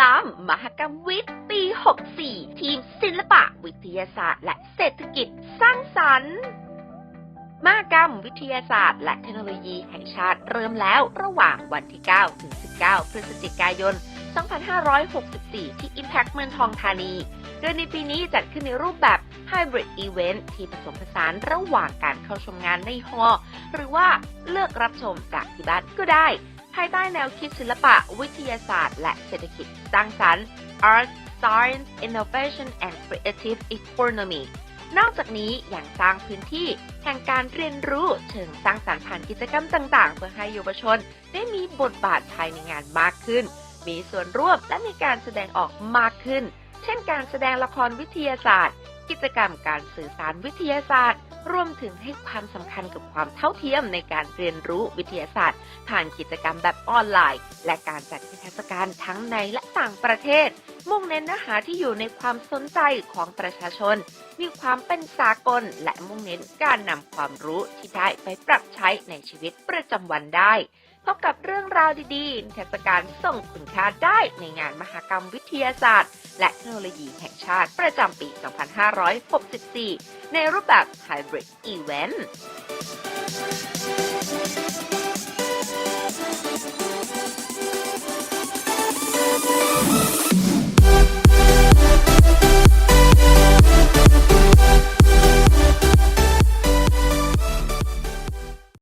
ล้ำมหกรรมวิทย์ปี 64 ทีมศิลปะวิทยาศาสตร์ และเศรษฐกิจสร้างสรรค์มหกรรมวิทยาศาสตร์ และเทคโนโลยีแห่งชาติเริ่มแล้วระหว่างวันที่ 9 ถึง 19 พฤศจิกายน 2564 ที่ Impact เมืองทองธานี โดยในปีนี้จัดขึ้นในรูปแบบ Hybrid Event ที่ผสมผสานระหว่างการเข้าชมงานในฮอลหรือว่าเลือกรับชมจากที่บ้านก็ได้ ภายใต้แนวคิดศิลปะวิทยาศาสตร์ และเศรษฐกิจสร้างสรรค์ Art Science Innovation and Creative Economy นอกจากนี้ยังสร้างพื้นที่แห่งการเรียนรู้เชิงสร้างสรรค์ผ่านกิจกรรมต่าง ๆ เพื่อให้เยาวชนได้มีบทบาทภายในงานมากขึ้น มีส่วนร่วมและมีการแสดงออกมากขึ้น เช่นการแสดงละครวิทยาศาสตร์ กิจกรรมการสื่อสารวิทยาศาสตร์ รวมถึงให้ความสำคัญกับความเท่าเทียมในการเรียนรู้วิทยาศาสตร์ ผ่านกิจกรรมแบบออนไลน์ และการจัดนิทรรศการทั้งในและต่างประเทศ มุ่งเน้นเนื้อหาที่อยู่ในความสนใจของประชาชน มีความเป็นสากล และมุ่งเน้นการนำความรู้ที่ได้ไปปรับใช้ในชีวิตประจำวันได้ พบกับเรื่องราวดีๆนิทรรศการส่งคุณค่าได้ในงานมหกรรมวิทยาศาสตร์ และเทคโนโลยีแห่งชาติประจำปี 2564 ในรูปแบบ Hybrid Event